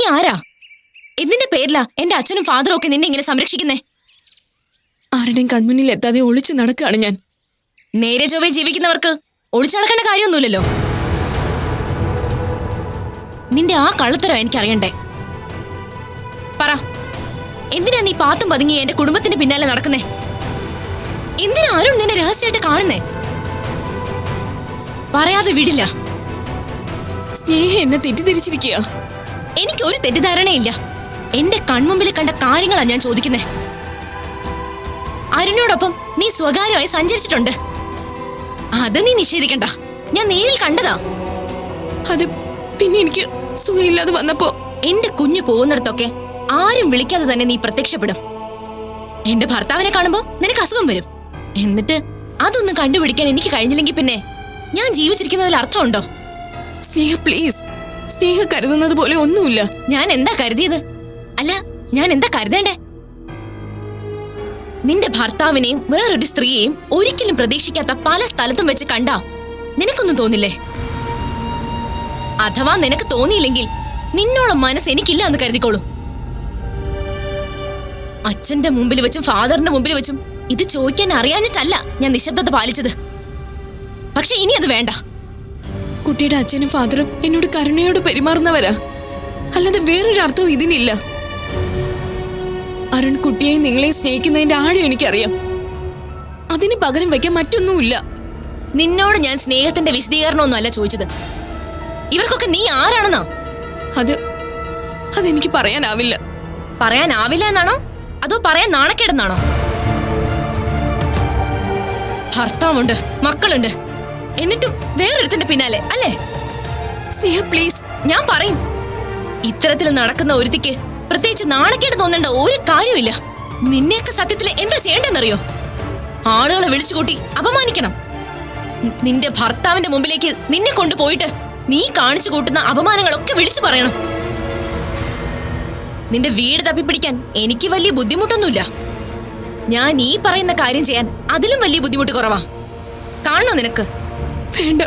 നീ ആരാ എന്തിന്റെ പേരിലാ എന്റെ അച്ഛനും ഫാദറും ഒക്കെ നിന്നെ ഇങ്ങനെ സംരക്ഷിക്കുന്നേ? ആരുടെയും കൺമുന്നിൽ എത്താതെ ഒളിച്ചു നടക്കുകയാണ് ഞാൻ. നേരെ ചൊവ്വെ ജീവിക്കുന്നവർക്ക് ഒളിച്ചു നടക്കേണ്ട കാര്യമൊന്നുമില്ലല്ലോ. നിന്റെ ആ കള്ളത്തരം എനിക്കറിയണ്ടേ? പറ. എന്തിനാ നീ പാത്തും പതുങ്ങി എന്റെ കുടുംബത്തിന്റെ പിന്നാലെ നടക്കുന്നേ? എന്തിനാ ആരും നിന്നെ രഹസ്യമായിട്ട് കാണുന്നേ? പറയാതെ വിടില്ല. സ്നേഹ എന്നെ തെറ്റിദ്ധരിച്ചിരിക്കുക എനിക്ക് ഒരു തെറ്റിദ്ധാരണയില്ല. എന്റെ കൺമുമ്പിൽ കണ്ട കാര്യങ്ങളാ ഞാൻ ചോദിക്കുന്നത് അരുണിനോടൊപ്പം നീ സ്വകാര്യമായി സഞ്ചരിച്ചിട്ടുണ്ട്. അത് നീ നിഷേധിക്കണ്ട. ഞാൻ നേരിൽ കണ്ടതാ. അത് പിന്നെ എനിക്ക് സുഖമില്ലാതെ വന്നപ്പോ എന്റെ കുഞ്ഞ് പോകുന്നിടത്തൊക്കെ ആരും വിളിക്കാതെ തന്നെ നീ പ്രത്യക്ഷപ്പെടും. എന്റെ ഭർത്താവിനെ കാണുമ്പോ നിനക്ക് അസുഖം വരും. എന്നിട്ട് അതൊന്നും കണ്ടുപിടിക്കാൻ എനിക്ക് കഴിഞ്ഞില്ലെങ്കിൽ പിന്നെ ഞാൻ ജീവിച്ചിരിക്കുന്നതിൽ അർത്ഥമുണ്ടോ? സ്നേഹ പ്ലീസ് സ്നേഹ കരുതുന്നത് പോലെ ഒന്നുമില്ല. ഞാൻ എന്താ കരുതിയത്? അല്ല ഞാൻ എന്താ കരുതേണ്ടേ? നിന്റെ ഭർത്താവിനെയും വേറൊരു സ്ത്രീയെയും ഒരിക്കലും പ്രതീക്ഷിക്കാത്ത പല സ്ഥലത്തും വെച്ച് കണ്ട നിനക്കൊന്നും തോന്നില്ലേ? അഥവാ നിനക്ക് തോന്നിയില്ലെങ്കിൽ നിന്നോളം മനസ്സ് എനിക്കില്ല എന്ന് കരുതിക്കോളൂ. അച്ഛന്റെ മുമ്പിൽ വെച്ചും ഫാദറിന്റെ മുമ്പിൽ വെച്ചും ഇത് ചോദിക്കാൻ അറിയാഞ്ഞിട്ടല്ല ഞാൻ നിശബ്ദത പാലിച്ചത്. പക്ഷെ ഇനി അത് വേണ്ട. കുട്ടിയുടെ അച്ഛനും ഫാദറും എന്നോട് കരുണയോട് പെരുമാറുന്നവരാ. അല്ലാതെ വേറൊരു അർത്ഥവും ഇതിനില്ല. അരുൺ കുട്ടിയെ നിങ്ങളെ സ്നേഹിക്കുന്നതിന്റെ ആഴം എനിക്കറിയാം. അതിന് പകരം വയ്ക്കാൻ മറ്റൊന്നുമില്ല. നിന്നോട് ഞാൻ സ്നേഹത്തിന്റെ വിശദീകരണമൊന്നുമല്ല ചോദിച്ചത്. ഇവർക്കൊക്കെ നീ ആരാണെന്നാ? അത് അതെനിക്ക് പറയാനാവില്ല. പറയാനാവില്ല എന്നാണോ? അതോ പറയാൻ നാണക്കേടെന്നാണോ? ഭർത്താവുണ്ട് മക്കളുണ്ട്. എന്നിട്ടും വേറൊരുത്തിന്റെ പിന്നാലെ അല്ലേ? സ്നേഹ പ്ലീസ് ഞാൻ പറയും. ഇത്തരത്തിൽ നടക്കുന്ന ഒരുത്തിക്ക് പ്രത്യേകിച്ച് നാണക്കേട് തോന്നേണ്ട ഒരു കാര്യമില്ല നിന്നെയൊക്കെ സത്യത്തിൽ എന്താ ചെയ്യേണ്ടെന്നറിയോ? ആളുകളെ വിളിച്ചു കൂട്ടി അപമാനിക്കണം. നിന്റെ ഭർത്താവിന്റെ മുമ്പിലേക്ക് നിന്നെ കൊണ്ടുപോയിട്ട് നീ കാണിച്ചു കൂട്ടുന്ന അപമാനങ്ങളൊക്കെ വിളിച്ചു പറയണം. നിന്റെ വീട് തപ്പിപ്പിടിക്കാൻ എനിക്ക് വലിയ ബുദ്ധിമുട്ടൊന്നുമില്ല. ഞാൻ ഈ പറയുന്ന കാര്യം ചെയ്യാൻ അതിലും വലിയ ബുദ്ധിമുട്ട് കുറവാ. കാണണോ നിനക്ക്? വേണ്ട.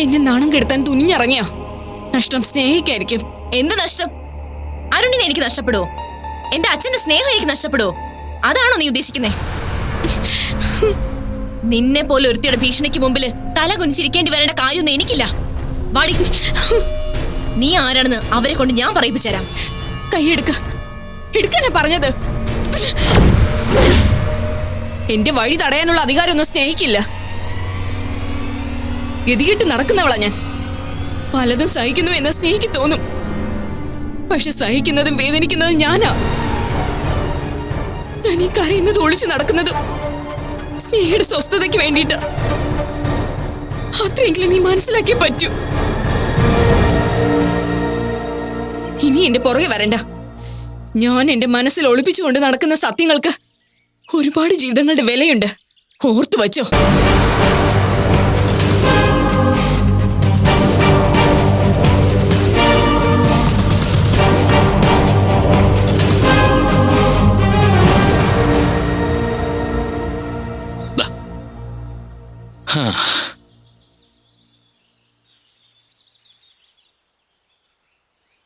എന്നെ നാണം കെടുത്താൻ തുനിഞ്ഞിറങ്ങിയ. നഷ്ടം സ്നേഹിക്കായിരിക്കും. എന്ത് നഷ്ടം? അരുണിനെ എനിക്ക് നഷ്ടപ്പെടുവോ? എന്റെ അച്ഛന്റെ സ്നേഹം എനിക്ക് നഷ്ടപ്പെടുവോ? അതാണോ നീ ഉദ്ദേശിക്കുന്നേ? നിന്നെ പോലെ ഒരുത്തിയുടെ ഭീഷണിക്ക് മുമ്പിൽ തല കുനിച്ചിരിക്കേണ്ടി വരേണ്ട കാര്യമൊന്നും എനിക്കില്ല. വാടി. നീ ആരാണെന്ന് അവരെ കൊണ്ട് ഞാൻ പറയിപ്പിച്ചു തരാം കൈയെടുക്ക എടുക്കാനാ പറഞ്ഞത്. എന്റെ വഴി തടയാനുള്ള അധികാരമൊന്നും സ്നേഹിക്കില്ല. ഗതികെട്ട് നടക്കുന്നവളാ ഞാൻ. പലതും സഹിക്കുന്നു എന്ന് സ്നേഹിക്ക് തോന്നും. പക്ഷെ സഹിക്കുന്നതും വേദനിക്കുന്നതും ഞാനാ. ഞാൻ ഈ കരയുന്നത് ഒളിച്ചു നടക്കുന്നതും സ്നേഹയുടെ സ്വസ്ഥതയ്ക്ക് വേണ്ടിയിട്ട്. അത്രയെങ്കിലും നീ മനസ്സിലാക്കി പറ്റൂ. ഇനി എന്റെ പുറകെ വരണ്ട. ഞാൻ എന്റെ മനസ്സിൽ ഒളിപ്പിച്ചുകൊണ്ട് നടക്കുന്ന സത്യങ്ങൾക്ക് ഒരുപാട് ജീവിതങ്ങളുടെ വിലയുണ്ട്. ഓർത്തു വച്ചോ.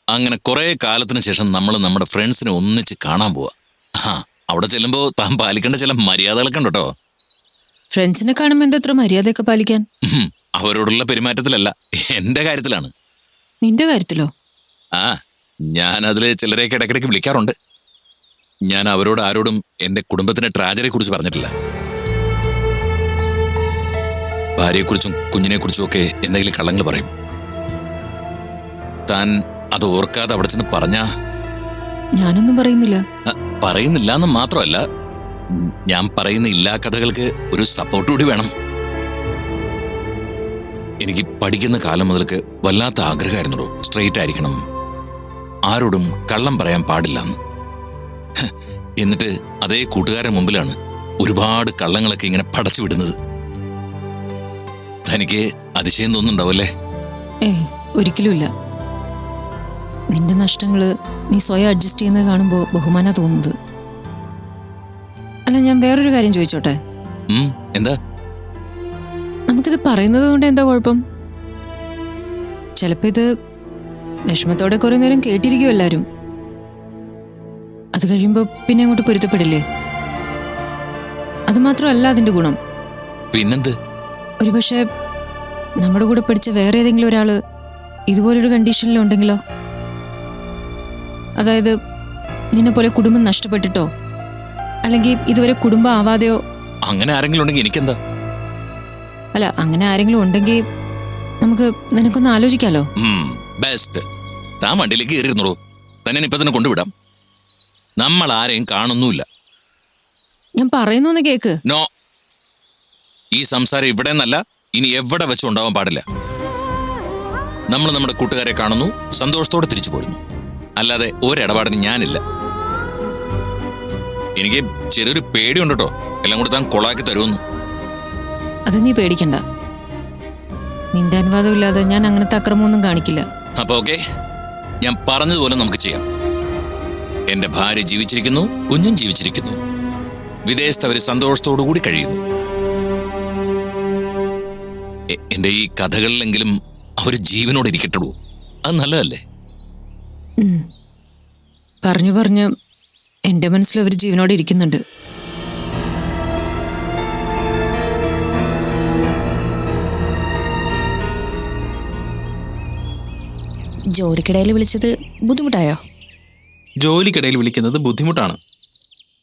അങ്ങനെ കുറെ കാലത്തിന് ശേഷം നമ്മൾ നമ്മുടെ ഫ്രണ്ട്സിനെ ഒന്നിച്ച് കാണാൻ പോവാ. അവിടെ ചെല്ലുമ്പോ താൻ പാലിക്കേണ്ട ചില മര്യാദകളൊക്കെ ഉണ്ട് കേട്ടോ. ഫ്രണ്ട്സിനെ കാണുമ്പോൾ എന്താ അത്ര മര്യാദയൊക്കെ പാലിക്കാൻ? അവരോടുള്ള പെരുമാറ്റത്തിലല്ല എന്റെ കാര്യത്തിലാണ്. നിന്റെ കാര്യത്തിലോ? ആ ഞാൻ അതിൽ ചിലരെയൊക്കെ ഇടയ്ക്കിടയ്ക്ക് വിളിക്കാറുണ്ട്. ഞാൻ അവരോട് ആരോടും എന്റെ കുടുംബത്തിന്റെ ട്രാജഡിയെ കുറിച്ച് പറഞ്ഞിട്ടില്ല. ഭാര്യയെക്കുറിച്ചും കുഞ്ഞിനെക്കുറിച്ചും ഒക്കെ എന്തെങ്കിലും കള്ളങ്ങൾ പറയും. താൻ അത് ഓർക്കാതെ അവിടെ ചെന്ന് പറഞ്ഞാ? ഞാനൊന്നും പറയുന്നില്ല. പറയുന്നില്ല എന്ന് മാത്രമല്ല ഞാൻ പറയുന്ന ഇല്ലാ കഥകൾക്ക് ഒരു സപ്പോർട്ട് കൂടി വേണം. എനിക്ക് പഠിക്കുന്ന കാലം മുതൽക്ക് വല്ലാത്ത ആഗ്രഹമായിരുന്നുള്ളൂ സ്ട്രെയിറ്റ് ആയിരിക്കണം. ആരോടും കള്ളം പറയാൻ പാടില്ല എന്ന് എന്നിട്ട് അതേ കൂട്ടുകാരൻ മുമ്പിലാണ് ഒരുപാട് കള്ളങ്ങളൊക്കെ ഇങ്ങനെ പടച്ചു വിടുന്നത്. തനിക്ക് അതിശയം തോന്നുന്നുണ്ടാവല്ലേ ഒരിക്കലുമില്ല. നിന്റെ നഷ്ടങ്ങൾ നീ സ്വയം അഡ്ജസ്റ്റ് ചെയ്യുന്നത് കാണുമ്പോൾ ബഹുമാന തോന്നുന്നത്. അല്ല ഞാൻ വേറൊരു കാര്യം ചോദിച്ചോട്ടെ? എന്താ? നമുക്കിത് പറയുന്നത് കൊണ്ട് എന്താ കുഴപ്പം? ചിലപ്പോൾ ഇത് വിഷമത്തോടെ കുറെ നേരം കേട്ടിരിക്കും എല്ലാരും? അത് കഴിയുമ്പോ പിന്നെ അങ്ങോട്ട് പൊരുത്തപ്പെടില്ലേ? അത് മാത്രമല്ല അതിന്റെ ഗുണം. പിന്നെന്ത്? ഒരുപക്ഷെ നമ്മുടെ കൂടെ പഠിച്ച വേറെ ഏതെങ്കിലും ഒരാൾ ഇതുപോലൊരു കണ്ടീഷനിലുണ്ടെങ്കിലോ അതായത് നിന്നെ പോലെ കുടുംബം നഷ്ടപ്പെട്ടിട്ടോ? അല്ലെങ്കിൽ ഇതുവരെ കുടുംബം ആവാതെയോ? അങ്ങനെ ആരെങ്കിലും ഉണ്ടെങ്കിൽ എനിക്കെന്താ? അല്ല അങ്ങനെ ആരെങ്കിലും ഉണ്ടെങ്കിൽ നമുക്ക് നിനക്കൊന്ന് ആലോചിക്കാലോ. ബെസ്റ്റ് താൻ വണ്ടിയിലേക്ക് കയറിയിരുന്നുള്ളൂ തന്നെ ഇപ്പൊ തന്നെ കൊണ്ടുവിടാം. നമ്മൾ ആരെയും കാണുന്നുമില്ല. ഞാൻ പറയുന്നു കേക്ക്. നോ ഈ സംസാരം ഇവിടെ നിന്നല്ല ഇനി എവിടെ വെച്ചും ഉണ്ടാവാൻ പാടില്ല. നമ്മൾ നമ്മുടെ കൂട്ടുകാരെ കാണുന്നു സന്തോഷത്തോടെ തിരിച്ചു പോരുന്നു. അല്ലാതെ ഒരിടപാടിന് ഞാനില്ല. എനിക്ക് ചെറിയൊരു പേടിയുണ്ട് കേട്ടോ എല്ലാം കൂടെ താൻ കൊളാക്കി തരുമെന്ന്. അത് നീ പേടിക്കണ്ട. നിന്റെ അനുവാദമില്ലാതെ ഞാൻ അങ്ങനത്തെ അക്രമമൊന്നും കാണിക്കില്ല. അപ്പൊ ഓക്കെ ഞാൻ പറഞ്ഞതുപോലെ നമുക്ക് ചെയ്യാം. എന്റെ ഭാര്യ ജീവിച്ചിരിക്കുന്നു കുഞ്ഞും ജീവിച്ചിരിക്കുന്നു. വിദേശത്ത് അവർ സന്തോഷത്തോടു കൂടി കഴിയുന്നു. എന്റെ ഈ കഥകളിലെങ്കിലും അവർ ജീവനോടെ ഇരിക്കട്ടുള്ളൂ. അത് നല്ലതല്ലേ. പറഞ്ഞു പറഞ്ഞ് എന്റെ മനസ്സിൽ അവർ ജീവനോടെ ഇരിക്കുന്നുണ്ട്. ജോലിക്കിടയിൽ വിളിച്ചത് ബുദ്ധിമുട്ടായോ? ജോലിക്കിടയിൽ വിളിക്കുന്നത് ബുദ്ധിമുട്ടാണ്.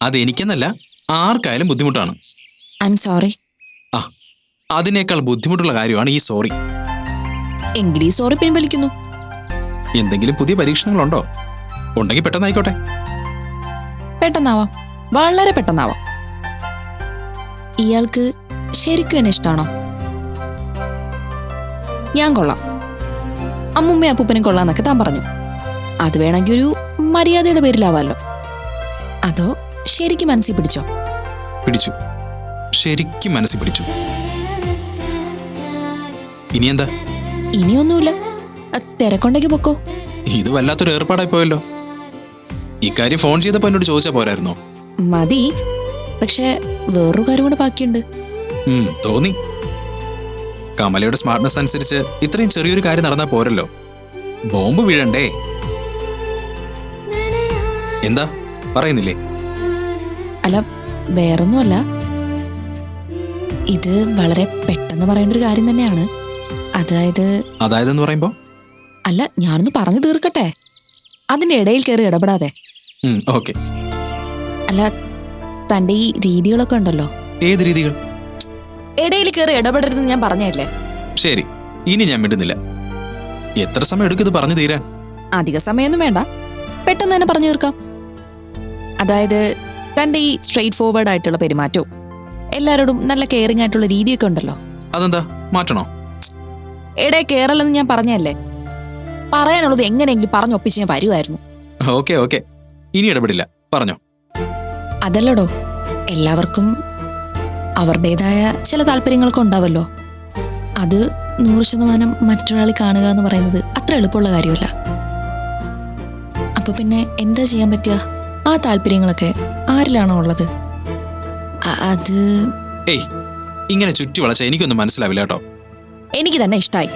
അത് എനിക്കെന്നല്ല ആർക്കായാലും ബുദ്ധിമുട്ടാണ്. ഐ എം സോറി ആ അതിനേക്കാൾ ബുദ്ധിമുട്ടുള്ള കാര്യമാണ് ഈ സോറി. എങ്കിൽ ഈ സോറി പിൻവലിക്കുന്നു. എന്തെങ്കിലും പുതിയ പരീക്ഷണങ്ങളുണ്ടോ? ഉണ്ടെങ്കിൽ പെട്ടെന്നായിക്കോട്ടെ. പെട്ടെന്നാവാം. വളരെ പെട്ടെന്നാവാം. ഇയാൾക്ക് ശരിക്കും എന്നെ ഇഷ്ടമാണോ ഞാൻ കൊള്ളാം. അമ്മുമ്മയും അപ്പൂപ്പനും കൊള്ളാന്നൊക്കെ താൻ പറഞ്ഞു. അത് വേണമെങ്കിൽ ഒരു മര്യാദയുടെ പേരിലാവാമല്ലോ അതോ ശരിക്കും മനസ്സിൽ പിടിച്ചോ? പിടിച്ചു. ശരിക്കും മനസ്സിൽ പിടിച്ചു. ഇനി എന്താ ഇനിയൊന്നുമില്ല. തിരക്കുണ്ടെങ്കിൽ പൊക്കോ. ഇത് വല്ലാത്തൊരു ഏർപ്പാടായി പോയല്ലോ. ഇക്കാര്യം ഫോൺ ചെയ്തപ്പോ എന്നോട് ചോദിച്ചാ പോരായിരുന്നോ? മതി. പക്ഷെ വേറൊരു കാര്യം കൂടെ ബാക്കിയുണ്ട്. തോന്നി. കമലയുടെ സ്മാർട്ട്നെസ് അനുസരിച്ച് ഇത്രയും ചെറിയൊരു കാര്യം നടന്നാ പോരല്ലോ. ബോംബ് വീഴണ്ടേ? എന്താ? പറയുന്നില്ലേ? അല്ല വേറൊന്നുമല്ല. ഇത് വളരെ പെട്ടെന്ന് പറയേണ്ട ഒരു കാര്യം തന്നെയാണ്. അതായത് അതായതെന്ന് പറയുമ്പോ? അല്ല ഞാനൊന്ന് പറഞ്ഞു തീർക്കട്ടെ? അതിന്റെ ഇടയിൽ കയറി ഇടപെടാതെ. ഓക്കെ. അല്ല തന്റെ ഈ രീതികളൊക്കെ ഉണ്ടല്ലോ? ഏത് രീതികൾ? ഇടയിൽ കയറി ഇടപെടരുതെന്ന് ഞാൻ പറഞ്ഞല്ലേ ശരി ഇനി ഞാൻ മിണ്ടുന്നില്ല. എത്ര സമയം എടുക്കും ഇത് പറഞ്ഞു തീരാൻ? അധിക സമയമൊന്നും വേണ്ട. പെട്ടെന്ന് തന്നെ പറഞ്ഞു തീർക്കാം. അതായത് തന്റെ ഈ സ്ട്രെയിറ്റ് ഫോർവേഡ് ആയിട്ടുള്ള പെരുമാറ്റവും എല്ലാവരോടും നല്ല കെയറിംഗ് ആയിട്ടുള്ള രീതിയൊക്കെ ഉണ്ടല്ലോ? അതെന്താ? മാറ്റണോ? ഇടയിൽ കേറലെന്ന് ഞാൻ പറഞ്ഞല്ലേ പറയാനുള്ളത് എങ്ങനെയെങ്കിലും പറഞ്ഞൊപ്പിച്ച് ഞാൻ വരുമായിരുന്നു ഓക്കെ ഓക്കെ. ഇനി ഇടപെടില്ല. പറഞ്ഞോ. അതല്ലടോ. എല്ലാവർക്കും അവരുടേതായ ചില താല്പര്യങ്ങളൊക്കെ ഉണ്ടാവല്ലോ. അത് നൂറ് ശതമാനം മറ്റൊരാൾ കാണുക എന്ന് പറയുന്നത് അത്ര എളുപ്പമുള്ള കാര്യമല്ല. അപ്പൊ പിന്നെ എന്താ ചെയ്യാൻ പറ്റുക? ആ താല്പര്യങ്ങളൊക്കെ ആരിലാണോ ഉള്ളത്? അത് ഏയ് ഇങ്ങനെ ചുറ്റി വളച്ച എനിക്കൊന്നും മനസ്സിലാവില്ല കേട്ടോ. എനിക്ക് തന്നെ ഇഷ്ടായി.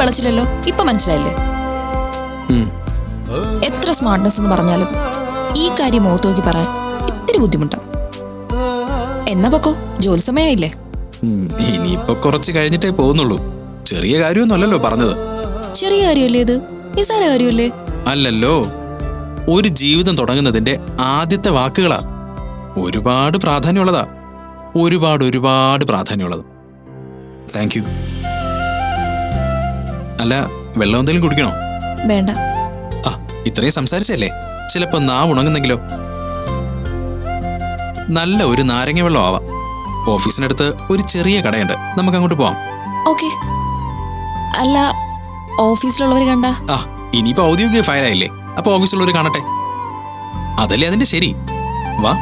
വളച്ചില്ലല്ലോ? ഇപ്പൊ മനസ്സിലായില്ലേ? എത്ര സ്മാർട്ട്നെസ് എന്ന് പറഞ്ഞാലും ഈ കാര്യം മുഖത്ത് നോക്കി പറയാൻ ഇത്തിരി ബുദ്ധിമുട്ടാണ് എന്നാ പൊക്കോ ജോലി സമയമായില്ലേ ഇനിയിപ്പോ കുറച്ച് കഴിഞ്ഞിട്ടേ പോകുന്നുള്ളൂ. ചെറിയ കാര്യമൊന്നുമല്ലല്ലോ പറഞ്ഞത്. ചെറിയ കാര്യമല്ലേ ഇത്? നിസാര കാര്യമല്ലേ? അല്ലല്ലോ. ഒരു ജീവിതം തുടങ്ങുന്നതിന്റെ ആദ്യത്തെ വാക്കുകളാ. ഒരുപാട് പ്രാധാന്യമുള്ളതാ. ഒരുപാട് ഒരുപാട് പ്രാധാന്യമുള്ളത്. താങ്ക് യു അല്ല വെള്ളം എന്തെങ്കിലും കുടിക്കണോ? വേണ്ട. ആ ഇത്രയും സംസാരിച്ചല്ലേ? ചിലപ്പോ നാവ് ഉണങ്ങുന്നെങ്കിലോ? നല്ല ഒരു നാരങ്ങ വെള്ളം ആവാം. ഓഫീസിനടുത്ത് ഒരു ചെറിയ കടയുണ്ട്. നമുക്ക് അങ്ങോട്ട് പോവാം. ഓക്കെ. അല്ല ഓഫീസിലുള്ളവർ കണ്ട? ആ ഇനിയിപ്പോ ഔദ്യോഗിക ഫയലായില്ലേ? അപ്പൊ ഓഫീസിലുള്ളവർ കാണട്ടെ. അതല്ലേ അതിന്റെ ശരി? വാ.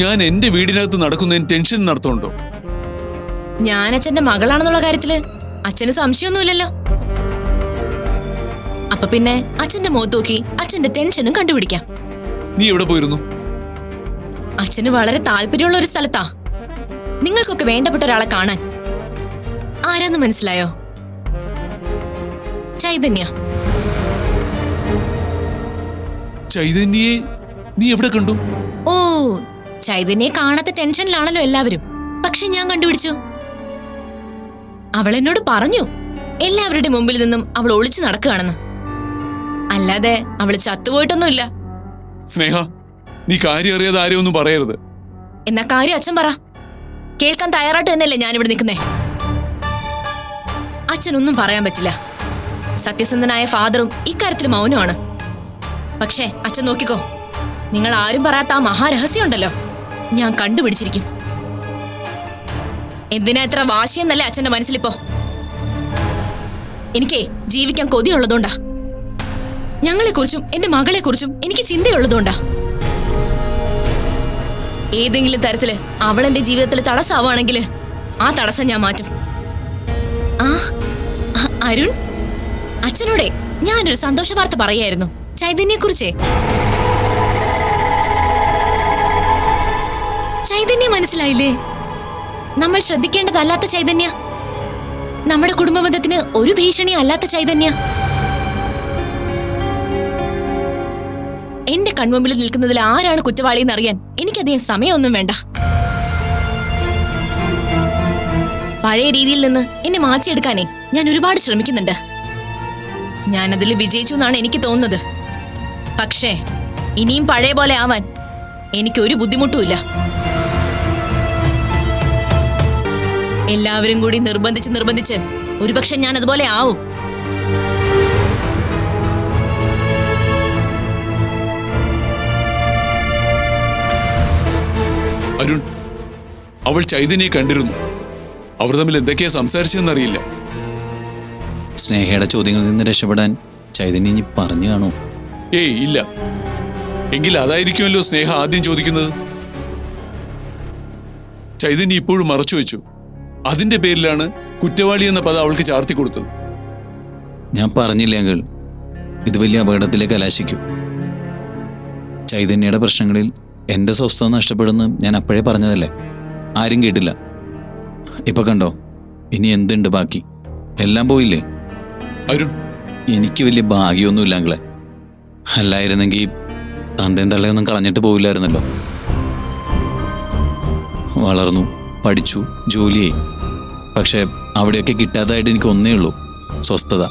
ഞാൻ എന്റെ വീടിനകത്ത് നടക്കുന്നതിന് ടെൻഷൻ നടത്തുന്നുണ്ടോ? ഞാൻ അച്ഛന്റെ മകളാണെന്നുള്ള കാര്യത്തിൽ അച്ഛന് സംശയമൊന്നുമില്ലല്ലോ. അപ്പൊ പിന്നെ അച്ഛന്റെ മുഖത്ത് നോക്കി അച്ഛന്റെ ടെൻഷനും കണ്ടുപിടിക്കാം. നീ എവിടെ പോയിരുന്നു? അച്ഛന് വളരെ താല്പര്യമുള്ള ഒരു സ്ഥലത്താ. നിങ്ങൾക്കൊക്കെ വേണ്ടപ്പെട്ട ഒരാളെ കാണാൻ. ആരാന്ന് മനസ്സിലായോ? ചൈതന്യ. ചൈതന്യയെ നീ എവിടെ കണ്ടു? ഓ ചൈതന്യെ കാണാത്ത ടെൻഷനിലാണല്ലോ എല്ലാവരും. പക്ഷെ ഞാൻ കണ്ടുപിടിച്ചു. അവൾ എന്നോട് പറഞ്ഞു എല്ലാവരുടെ മുമ്പിൽ നിന്നും അവൾ ഒളിച്ചു നടക്കുകയാണെന്ന്. അല്ലാതെ അവൾ ചത്തുപോയിട്ടൊന്നുമില്ല. സ്നേഹ നീ കാര്യം അറിയാതെ ആരെയും ഒന്നും പറയരുത്. എന്നാ കാര്യം അച്ഛൻ പറ. കേൾക്കാൻ തയ്യാറായിട്ട് തന്നെയല്ലേ ഞാനിവിടെ നിൽക്കുന്നേ? അച്ഛനൊന്നും പറയാൻ പറ്റില്ല. സത്യസന്ധനായ ഫാദറും ഇക്കാര്യത്തിൽ മൗനമാണ്. പക്ഷേ അച്ഛൻ നോക്കിക്കോ നിങ്ങൾ ആരും പറയാത്ത ആ മഹാരഹസ്യം ഉണ്ടല്ലോ ഞാൻ കണ്ടുപിടിച്ചിരിക്കും. എന്തിനാ ഇത്ര വാശിയെന്നല്ലേ അച്ഛന്റെ മനസ്സിലിപ്പോ? എനിക്കേ ജീവിക്കാൻ കൊതിയുള്ളതുകൊണ്ടാ. ഞങ്ങളെക്കുറിച്ചും എന്റെ മകളെക്കുറിച്ചും എനിക്ക് ചിന്തയുള്ളതുകൊണ്ടാ. ഏതെങ്കിലും തരത്തിൽ അവൾ എന്റെ ജീവിതത്തിൽ തടസ്സമാവാണെങ്കിൽ ആ തടസ്സം ഞാൻ മാറ്റും. ആ അരുൺ? അച്ഛനോടെ ഞാനൊരു സന്തോഷ വാർത്ത പറയായിരുന്നു. ചൈതന്യെ ചൈതന്യ മനസ്സിലായില്ലേ? നമ്മൾ ശ്രദ്ധിക്കേണ്ടതല്ലാത്ത ചൈതന്യ. നമ്മുടെ കുടുംബബന്ധത്തിന് ഒരു ഭീഷണി അല്ലാത്ത ചൈതന്യ. എന്റെ കൺമുമ്പിൽ നിൽക്കുന്നതിൽ ആരാണ് കുറ്റവാളി എന്നറിയാൻ എനിക്കധികം സമയമൊന്നും വേണ്ട. പഴയ രീതിയിൽ നിന്ന് എന്നെ മാറ്റിയെടുക്കാനേ ഞാൻ ഒരുപാട് ശ്രമിക്കുന്നുണ്ട്. ഞാൻ അതിൽ വിജയിച്ചു എന്നാണ് എനിക്ക് തോന്നുന്നത്. പക്ഷേ ഇനിയും പഴയ പോലെ ആവാൻ എനിക്കൊരു ബുദ്ധിമുട്ടുമില്ല. എല്ലാവരും കൂടി നിർബന്ധിച്ച് നിർബന്ധിച്ച് ഒരുപക്ഷെ ഞാൻ അതുപോലെ ആവും. അരുൺ അവൾ ചൈതന്യെ കണ്ടിരുന്നു. അവർ തമ്മിൽ എന്തൊക്കെയാ സംസാരിച്ചെന്നറിയില്ല സ്നേഹയുടെ ചോദ്യങ്ങളിൽ നിന്ന് രക്ഷപ്പെടാൻ ചൈതന്യ ഇനി പറഞ്ഞു കാണോ ഏയ് ഇല്ല. എങ്കിൽ അതായിരിക്കുമല്ലോ സ്നേഹ ആദ്യം ചോദിക്കുന്നത്. ചൈതന്യ ഇപ്പോഴും മറച്ചു വെച്ചു അതിന്റെ പേരിലാണ് കുറ്റവാളി എന്ന പദം അവൾക്ക് ചാർത്തി കൊടുത്തത്. ഞാൻ പറഞ്ഞില്ലേ അങ്കിൾ ഇത് വലിയ അപകടത്തിലേക്ക് കലാശിക്കും. ചൈതന്യയുടെ പ്രശ്നങ്ങളിൽ എന്റെ സ്വസ്ഥത നഷ്ടപ്പെടുന്നു ഞാൻ അപ്പോഴേ പറഞ്ഞതല്ലേ? ആരും കേട്ടില്ല. ഇപ്പൊ കണ്ടോ ഇനി എന്തുണ്ട് ബാക്കി? എല്ലാം പോയില്ലേ? അരുൺ. എനിക്ക് വലിയ ഭാഗ്യമൊന്നുമില്ല അങ്കിളെ. അല്ലായിരുന്നെങ്കിൽ തന്തയും തള്ളയൊന്നും കളഞ്ഞിട്ട് പോയില്ലായിരുന്നല്ലോ വളർന്നു. പഠിച്ചു ജോലിയായി. പക്ഷെ അവിടെയൊക്കെ കിട്ടാത്തതായിട്ട് എനിക്ക് ഒന്നേ ഉള്ളൂ സ്വസ്ഥത.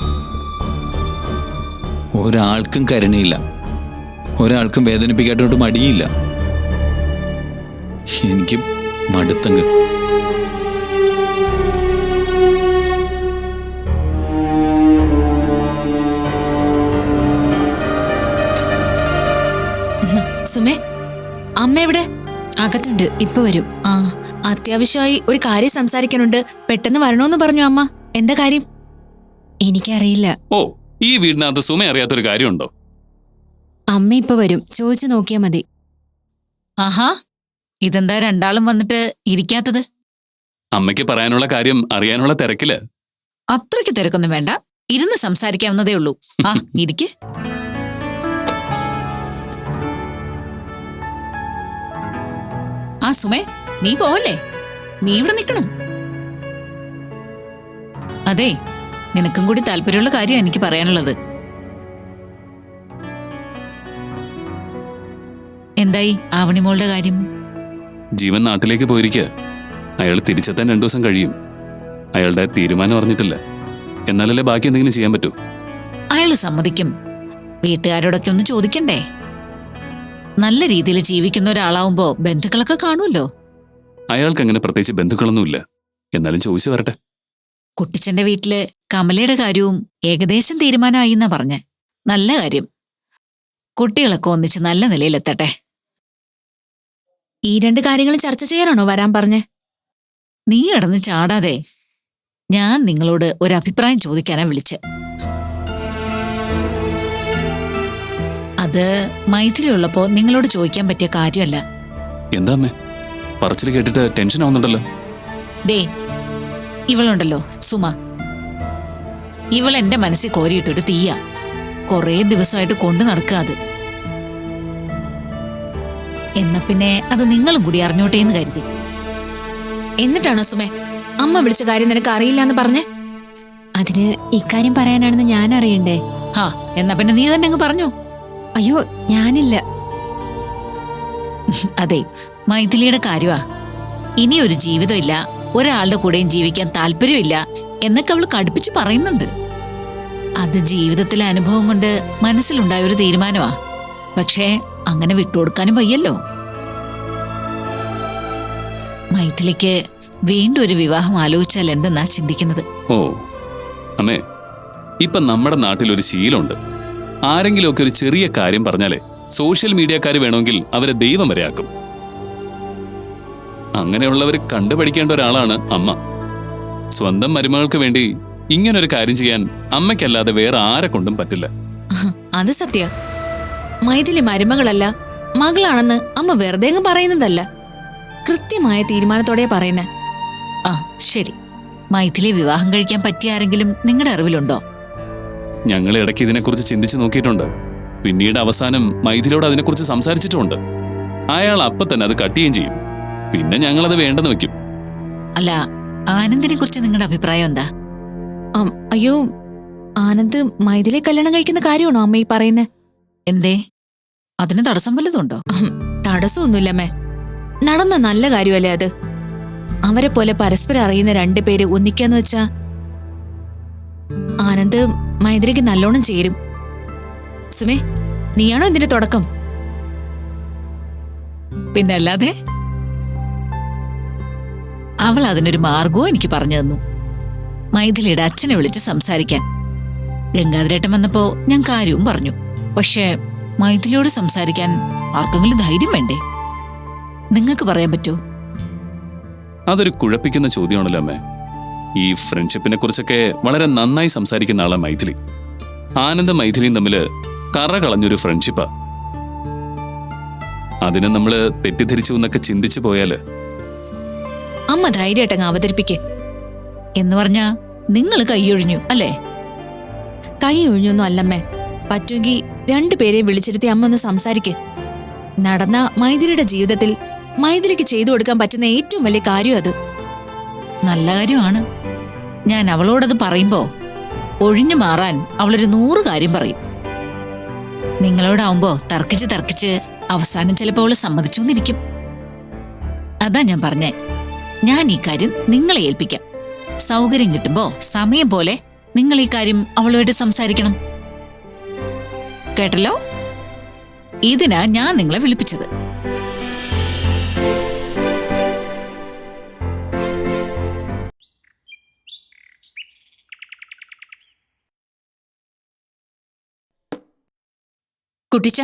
ഒരാൾക്കും കരുണയില്ല. ഒരാൾക്കും വേദനിപ്പിക്കാട്ടോട്ട് മടിയില്ല. എനിക്ക് മടുത്തങ്ങൾ സുമേ അമ്മ എവിടെ? അകത്തുണ്ട് ഇപ്പൊ വരും. ആ. അത്യാവശ്യമായി ഒരു കാര്യം സംസാരിക്കാനുണ്ട്. പെട്ടെന്ന് വരണോന്ന് പറഞ്ഞു അമ്മ. എന്താ കാര്യം? എനിക്കറിയില്ല. ഓ ഈ വീടിനകത്ത് സുമ അറിയാത്തൊരു കാര്യമുണ്ടോ? അമ്മ ഇപ്പൊ വരും. ചോദിച്ചു നോക്കിയാ മതി. ആഹാ ഇതെന്താ രണ്ടാളും വന്നിട്ട് ഇരിക്കാത്തത്? അമ്മയ്ക്ക് പറയാനുള്ള കാര്യം അറിയാനുള്ള തിരക്കിൽ. അത്രയ്ക്ക് തിരക്കൊന്നും വേണ്ട. ഇരുന്ന് സംസാരിക്കാവുന്നതേ ഉള്ളൂ. ആ ഇരിക്ക്. ആ സുമേ നീ പോവല്ലേ? നീ ഇവിടെ നിൽക്കണം. അതെ നിനക്കും കൂടി താല്പര്യമുള്ള കാര്യം എനിക്ക് പറയാനുള്ളത്. എന്തായി ആവണിമോളുടെ കാര്യം? ജീവൻ നാട്ടിലേക്ക് പോയിരിക്കുക. അയാൾ തിരിച്ചെത്താൻ രണ്ടു ദിവസം കഴിയും. അയാളുടെ തീരുമാനം അറിഞ്ഞിട്ടില്ല. എന്നാലല്ലേ ബാക്കി എന്തെങ്കിലും ചെയ്യാൻ പറ്റൂ? അയാൾ സമ്മതിക്കും. വീട്ടുകാരോടൊക്കെ ഒന്ന് ചോദിക്കണ്ടേ? നല്ല രീതിയിൽ ജീവിക്കുന്ന ഒരാളാവുമ്പോ ബന്ധുക്കളൊക്കെ കാണുമല്ലോ. അയാൾക്ക് അങ്ങനെ പ്രത്യേകിച്ച് ബന്ധുക്കളൊന്നുമില്ല. എന്നാലും ചോദിച്ചു വരട്ടെ. കുട്ടിച്ചന്റെ വീട്ടിൽ കമലയുടെ കാര്യവും ഏകദേശം തീരുമാനമായി എന്നാ പറഞ്ഞ്. നല്ല കാര്യം. കുട്ടികളൊക്കെ ഒന്നിച്ച് നല്ല നിലയിലെത്തട്ടെ. ഈ രണ്ട് കാര്യങ്ങളും ചർച്ച ചെയ്യാനാണോ വരാൻ പറഞ്ഞേ? നീ കിടന്ന് ചാടാതെ ഞാൻ നിങ്ങളോട് ഒരു അഭിപ്രായം ചോദിക്കാനാ വിളിച്ച്. അത് മൈഥിലി ഉള്ളപ്പോ നിങ്ങളോട് ചോദിക്കാൻ പറ്റിയ കാര്യമല്ല. എന്താ അമ്മേ? പറച്ചിൽ കേട്ടിട്ട് ടെൻഷൻ ആവുന്നുണ്ടല്ലോ. ദേ ഇവളുണ്ടല്ലോ സുമ. ഇവൾ എന്റെ മനസ്സിൽ കോരിയിട്ടൊരു തീയ. കുറേ ദിവസമായിട്ട് കൊണ്ടു നടക്കുക അത് എന്നാ പിന്നെ അത് നിങ്ങളും കൂടി അറിഞ്ഞോട്ടെ എന്ന് കരുതി. എന്നിട്ടാണോ സുമേ അമ്മ വിളിച്ച കാര്യം നിനക്ക് അറിയില്ല എന്ന് പറഞ്ഞേ? അതിന് ഇക്കാര്യം പറയാനാണെന്ന് ഞാൻ അറിയണ്ടേ? ഹാ എന്നാ പിന്നെ നീ തന്നെ അങ്ങ് പറഞ്ഞു. അയ്യോ ഞാനില്ല. അതെ മൈഥിലിയുടെ കാര്യമാ ഇനി ഒരു ജീവിതമില്ല. ഒരാളുടെ കൂടെയും ജീവിക്കാൻ താല്പര്യമില്ല എന്നൊക്കെ അവൾ കടുപ്പിച്ച് പറയുന്നുണ്ട്. അത് ജീവിതത്തിലെ അനുഭവം കൊണ്ട് മനസ്സിലുണ്ടായ ഒരു തീരുമാനമാ. പക്ഷേ അങ്ങനെ വിട്ടുകൊടുക്കാനും വയ്യല്ലോ. മൈഥിലിക്ക് വീണ്ടും ഒരു വിവാഹം ആലോചിച്ചാൽ എന്തെന്നാ ചിന്തിക്കുന്നത്? ഓ അമ്മേ ഇപ്പൊ നമ്മുടെ നാട്ടിൽ ഒരു ശീലമുണ്ട്. ആരെങ്കിലുമൊക്കെ ഒരു ചെറിയ കാര്യം പറഞ്ഞാലേ സോഷ്യൽ മീഡിയക്കാർ വേണമെങ്കിൽ അവരെ ദൈവം വരെ ആക്കും അങ്ങനെയുള്ളവർ കണ്ടുപഠിക്കേണ്ട ഒരാളാണ് അമ്മ. സ്വന്തം മരുമകൾക്ക് വേണ്ടി ഇങ്ങനൊരു കാര്യം ചെയ്യാൻ അമ്മയ്ക്കല്ലാതെ വേറെ ആരെ കൊണ്ടും പറ്റില്ല. അത് സത്യ. മൈഥിലി മരുമകളല്ല മകളാണെന്ന് അമ്മ വെറുതെ പറയുന്നതല്ല. കൃത്യമായ തീരുമാനത്തോടെ പറയുന്നേ. ആ ശരി. മൈഥിലി വിവാഹം കഴിക്കാൻ പറ്റിയ ആരെങ്കിലും നിങ്ങളുടെ അറിവിലുണ്ടോ? ഞങ്ങൾ ഇടയ്ക്ക് ഇതിനെക്കുറിച്ച് ചിന്തിച്ചു നോക്കിയിട്ടുണ്ട്. പിന്നീട് അവസാനം മൈഥിലിയോട് അതിനെക്കുറിച്ച് സംസാരിച്ചിട്ടുമുണ്ട്. അയാൾ അപ്പത്തന്നെ അത് കട്ടുകയും ചെയ്യും. പിന്നെ ഞങ്ങളത് വേണ്ടെന്ന് വെക്കും. അല്ല ആനന്ദിനെ കുറിച്ച് നിങ്ങളുടെ അഭിപ്രായം എന്താ? അയ്യോ ആനന്ദ് മൈഥിലെ കല്യാണം കഴിക്കുന്ന കാര്യമാണോ അമ്മ ഈ പറയുന്നത് എന്തേ? അതിന് തടസ്സം വല്ലതുണ്ടോ തടസ്സമൊന്നുമില്ലമ്മേ. നടന്ന നല്ല കാര്യമല്ലേ അത്? അവരെ പോലെ പരസ്പരം അറിയുന്ന രണ്ടുപേര് ഒന്നിക്കാന്ന് വെച്ചാ ആനന്ദ് മൈഥിലിക്ക് നല്ലോണം ചേരും. സുമേ നീയാണോ ഇതിന്റെ തുടക്കം? പിന്നെ അല്ലാതെ അവൾ അതിനൊരു മാർഗവും എനിക്ക് പറഞ്ഞു തന്നു. മൈഥിലിയുടെ അച്ഛനെ വിളിച്ച് സംസാരിക്കാൻ. ഗംഗാധരേട്ടൻ വന്നപ്പോ ഞാൻ കാര്യവും പറഞ്ഞു. പക്ഷേ മൈഥിലിയോട് സംസാരിക്കാൻ ആർക്കെങ്കിലും ധൈര്യം വേണ്ടേ? നിങ്ങൾക്ക് പറയാൻ പറ്റുമോ അതൊരു കുഴപ്പിക്കുന്ന ചോദ്യമാണല്ലോ അമ്മേ. ഈ ഫ്രണ്ട്ഷിപ്പിനെ കുറിച്ചൊക്കെ വളരെ നന്നായി സംസാരിക്കുന്ന ആളാ മൈഥിലി. ആനന്ദ മൈഥിലിയും തമ്മിൽ കറ കളഞ്ഞൊരു ഫ്രണ്ട്ഷിപ്പാ അതിനെ നമ്മൾ തെറ്റിദ്ധരിച്ചു എന്നൊക്കെ ചിന്തിച്ചു പോയാൽ അമ്മ ധൈര്യമായിട്ടങ്ങ് അവതരിപ്പിക്കേ. എന്ന് പറഞ്ഞാ നിങ്ങൾ കൈയൊഴിഞ്ഞു അല്ലേ? കൈ ഒഴിഞ്ഞൊന്നും അല്ലമ്മേ. പറ്റുമെങ്കിൽ രണ്ടുപേരെയും വിളിച്ചിരുത്തി അമ്മ ഒന്ന് സംസാരിക്കേ. നടന്ന മൈഥിലിയുടെ ജീവിതത്തിൽ മൈഥിലിക്ക് ചെയ്തു കൊടുക്കാൻ പറ്റുന്ന ഏറ്റവും വലിയ കാര്യം അത്. നല്ല കാര്യമാണ്. ഞാൻ അവളോടത് പറയുമ്പോ ഒഴിഞ്ഞു മാറാൻ അവളൊരു നൂറ് കാര്യം പറയും. നിങ്ങളോടാവുമ്പോ തർക്കിച്ച് തർക്കിച്ച് അവസാനം ചിലപ്പോൾ അവൾ സമ്മതിച്ചു എന്നിരിക്കും അതാ ഞാൻ പറഞ്ഞേ. ഞാൻ ഈ കാര്യം നിങ്ങളെ ഏൽപ്പിക്കാം. സൗകര്യം കിട്ടുമ്പോ സമയം പോലെ നിങ്ങൾ ഈ കാര്യം അവളുമായിട്ട് സംസാരിക്കണം. കേട്ടല്ലോ? ഇതിനാ ഞാൻ നിങ്ങളെ വിളിപ്പിച്ചത്. കുട്ടിച്ച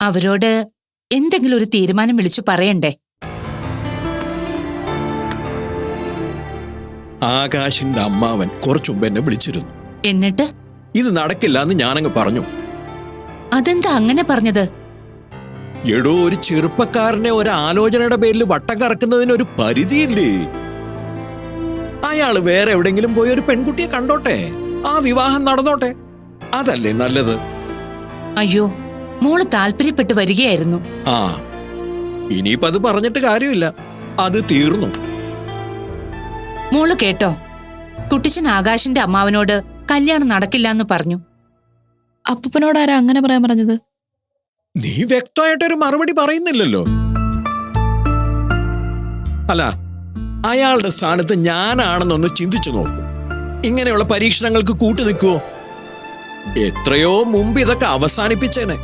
അവരോട് എന്തെങ്കിലും ഒരു തീരുമാനം വിളിച്ചു പറയണ്ടേ? ആകാശിന്റെ അമ്മാവൻ കുറച്ചു മുമ്പ് എന്നെ വിളിച്ചിരുന്നു. എന്നിട്ട്? ഇത് നടക്കില്ല എന്ന് ഞാനങ്ങ് പറഞ്ഞു. അതെന്താ അങ്ങനെ പറഞ്ഞത്? എടോ ഒരു ചെറുപ്പക്കാരനെ ഒരു ആലോചനയുടെ പേരിൽ വട്ടം കറക്കുന്നതിന് ഒരു പരിധിയില്ലേ? അയാൾ വേറെ എവിടെങ്കിലും പോയി ഒരു പെൺകുട്ടിയെ കണ്ടോട്ടെ? ആ വിവാഹം നടന്നോട്ടെ? അതല്ലേ നല്ലത്? അയ്യോ മോൾ താല്പര്യപ്പെട്ട് വരികയായിരുന്നു. ആ ഇനിയിപ്പത് പറഞ്ഞിട്ട് കാര്യമില്ല. അത് തീർന്നു. മോൾ കേട്ടോ. കുട്ടിച്ചൻ ആകാശിന്റെ അമ്മാവനോട് കല്യാണം നടക്കില്ല എന്ന് പറഞ്ഞു. അപ്പൂപ്പനോട് ആരാ അങ്ങനെ പറയാൻ പറഞ്ഞത്? നീ വ്യക്തമായിട്ടൊരു മറുപടി പറയുന്നില്ലല്ലോ. അല്ല അയാളുടെ സ്ഥാനത്ത് ഞാനാണെന്നൊന്ന് ചിന്തിച്ചു നോക്കൂ. ഇങ്ങനെയുള്ള പരീക്ഷണങ്ങൾക്ക് കൂട്ടു നിൽക്കുവോ? എത്രയോ മുമ്പ് ഇതൊക്കെ അവസാനിപ്പിച്ചേനെ.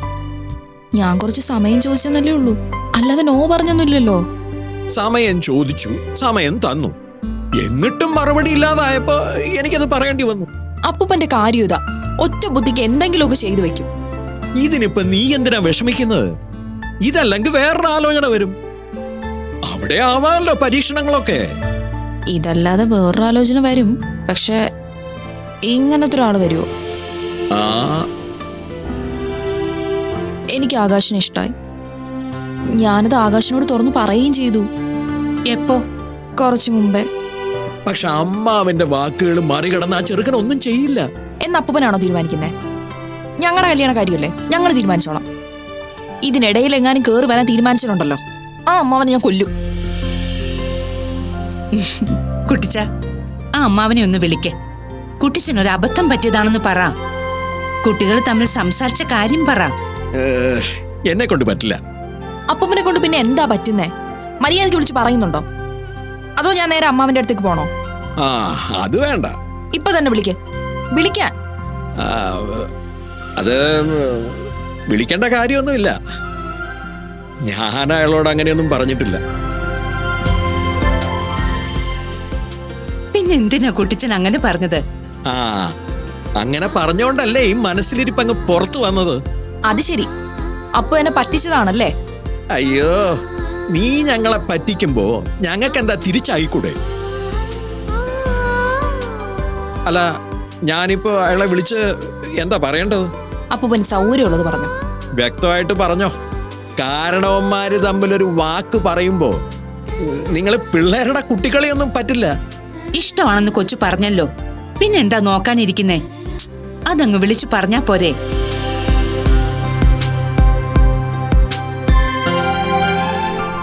ഞാൻ കുറച്ച് സമയം ചോദിച്ചെന്നല്ലേ ഉള്ളൂ. അല്ലാതെ നോ പറഞ്ഞൊന്നുമില്ലല്ലോ. സമയം ചോദിച്ചു സമയം തന്നു. എന്നിട്ടും മറുപടി ഇല്ലാതായപ്പോ എനിക്കത് പറയേണ്ടി വന്നു. അപ്പൂപ്പന്റെ കാര്യം ഇതാ. ഒറ്റ ബുദ്ധിക്ക് എന്തെങ്കിലുമൊക്കെ ചെയ്തു വെക്കും. ഇതിനിപ്പോ നീ എന്തിനാ വിഷമിക്കുന്നത്? ഇതല്ലെങ്കിൽ വേറൊരു ആലോചന വരും. അവിടെ ആവാമല്ലോ പരീക്ഷണങ്ങളൊക്കെ. ഇതല്ലാതെ വേറൊരു ആലോചന വരും. പക്ഷെ ഇങ്ങനത്തെ ഒരാൾ വരുമോ ആ. എനിക്ക് ആകാശിനെ ഇഷ്ടായി. ഞാനത് ആകാശിനോട് തുറന്നു പറയുകയും ചെയ്തു. എപ്പോ? കുറച്ചു മുമ്പേ. പക്ഷെ അമ്മാവന്റെ വാക്കുകൾ മറികടന്ന് ആ ചെറുക്കൻ ഒന്നും ചെയ്യില്ല. എന്ന അപ്പുപ്പനാണോ തീരുമാനിക്കുന്നത് ഞങ്ങളുടെ കല്യാണ കാര്യമല്ലേ? ഞങ്ങൾ തീരുമാനിച്ചോളാം. ഇതിനിടയിൽ എങ്ങാനും കയറി വരാൻ തീരുമാനിച്ചിട്ടുണ്ടല്ലോ. ആ അമ്മാവനെ ഞാൻ കൊല്ലും. കുട്ടിച്ച ആ അമ്മാവനെ ഒന്ന് വിളിക്ക്. കുട്ടിച്ചൻ ഒരു അബദ്ധം പറ്റിയതാണെന്ന് പറ. കുട്ടികൾ തമ്മിൽ സംസാരിച്ച കാര്യം പറ. എന്നെ കൊണ്ട് പറ്റില്ല. അപ്പൂപ്പനെ കൊണ്ട് പിന്നെ എന്താ പറ്റുന്നേ? മര്യാദയ്ക്ക് വിളിച്ച് പറയുന്നുണ്ടോ? അതോ ഞാൻ നേരെ അമ്മാവിന്റെ അടുത്തേക്ക് പോണോ? ആ അത് വേണ്ട. ഇപ്പൊ തന്നെ വിളിക്ക്. വിളിക്കാൻ. ആ, അത് വിളിക്കേണ്ട കാര്യമൊന്നുമില്ല. ഞാൻ അയാളോട് അങ്ങനെയൊന്നും പറഞ്ഞിട്ടില്ല. പിന്നെ എന്തിനാ കുട്ടിച്ചൻ അങ്ങനെ പറഞ്ഞത്? ആ അങ്ങനെ പറഞ്ഞോണ്ടല്ലേ ഈ മനസ്സിലിരിപ്പ് അങ്ങ് പുറത്തു വന്നത്? അത് ശരി. അപ്പൊ എന്നെ പറ്റിച്ചതാണല്ലേ? അയ്യോ നീ ഞങ്ങളെ പറ്റിക്കുമ്പോ ഞങ്ങൾക്ക് എന്താ തിരിച്ചായിക്കൂടെ? അല്ല ഞാനിപ്പോ അയാളെ വിളിച്ച് എന്താ പറയേണ്ടത്? അപ്പൊ സൗകര്യമുള്ളത് പറഞ്ഞു. വ്യക്തമായിട്ട് പറഞ്ഞോ. കാരണവന്മാര് തമ്മിലൊരു വാക്ക് പറയുമ്പോ നിങ്ങൾ പിള്ളേരുടെ കുട്ടികളെയൊന്നും പറ്റില്ല. ഇഷ്ടമാണെന്ന് കൊച്ചു പറഞ്ഞല്ലോ. പിന്നെന്താ നോക്കാനിരിക്കുന്നേ? അതങ്ങ് വിളിച്ചു പറഞ്ഞാ പോരെ.